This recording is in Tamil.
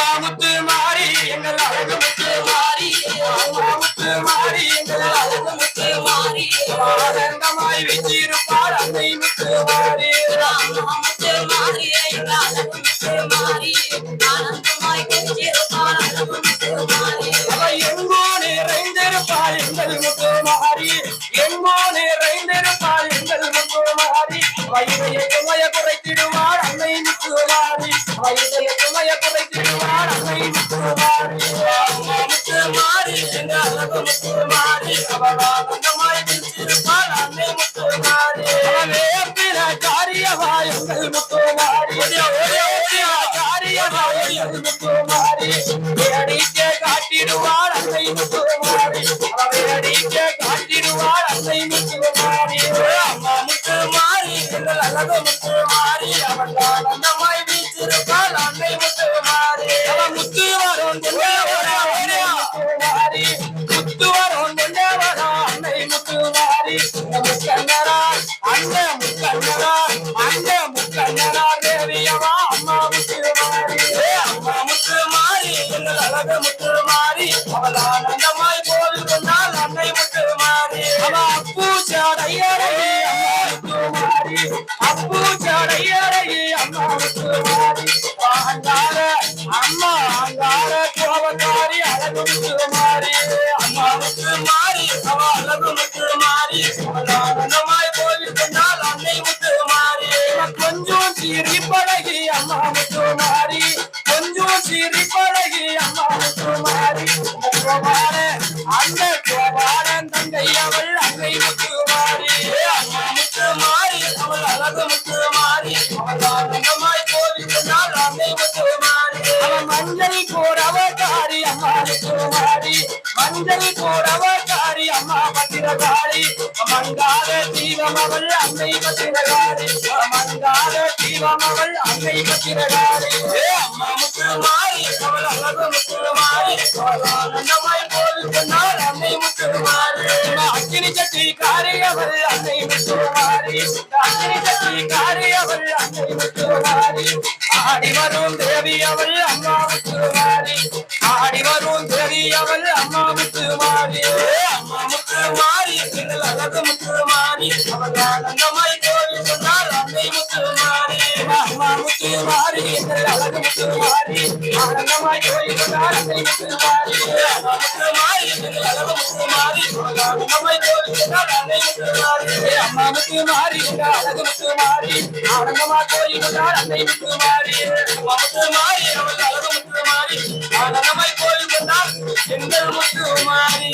அம்மா முத்து மாறி எங்கள் அழகு முத்து மாறி. அம்மா முத்து மாறி எங்கள் அழகு முத்து மாறி. ஆனந்தமாய் வீச்சிருப்பார் அன்னை முத்து மாறி. முத்து மாறி அழகு முத்து மாறி. ஆனந்தமாய் கொஞ்சிருப்பார் அழகு முத்து மாறி. எங்கோ நிறைந்திருப்பாள் எங்கள் முத்து மாறி. எங்கோ நிறைந்திருப்பாள் எங்கள் முத்து மாறி. வயதையை சுமைய வயதையை சுமைய குறைத்திடுவாள் அன்னை முத்து மாறி அம்மா முத்து மாறி எங்க அழகு முத்து மாறி அவள் அன்னை முத்து மாறி அவளே பிற காரியவா எங்கள் முத்து மாறி காரியவா எங்கள் முத்து மாறி அன்னை முத்து மாறி அன்னை முத்து மாறி அம்மா முத்து மாறி எங்கள் அழகு முத்து மாறி அவள் ஆனந்தமாய் வீச்சிருப்பாள் அன்னை எங்கள் அழக முத்து மாறி அவள் ஆனந்தமாய் போல் கொண்டாள் அன்னை முத்து மாறி அவ அப்பு சாடையரகி அம்மா முத்து மாறி அப்பு சாடையரகி அம்மா முத்து மாறி அங்கார அம்மா அங்கார கோபக்காரி அழகு முத்து மாறி அம்மா முத்து மாறி அவ அழகு முத்து மாறி அவள் ஆனந்தமாய் போல் கொண்டாள் அன்னை முத்து மாறி கொஞ்சம் சீரிப்பா முத்து மாறி அம்மா முத்து மாறி அவள் அழகு முத்து மாறி அவள் ஆனந்தமாய் அன்னை முத்து மாறி மஞ்சள் அம்மா முத்து மாறி மஞ்சள் அம்மா பத்திரகாரி மங்காத தீபம் அவள் அன்னை பத்திரகாரி மங்காத தீபம் அவள் அன்னை பத்திரகாரி அம்மா முத்து மாறி அக்கினி சட்டி அன்னை முத்து மாறி அக்கினி சட்டி அன்னை முத்து ஆடி வரும் தேவி அவள் அம்மா முத்து மாறி ஆடி வரும் தேவி அவள் அம்மா மாறி அம்மா முத்து மாறி அழகு முத்து மாறி அவள் ஆனந்தமாய் முத்து மாறி ஆனந்தமாய் போய் சொன்னாள் அன்னை முத்து மாறி அம்மா மாறி அவள் அழகு முத்து மாறி ஆனந்தமாய் கோயில் கொண்டார் எங்கள் முத்து மாறி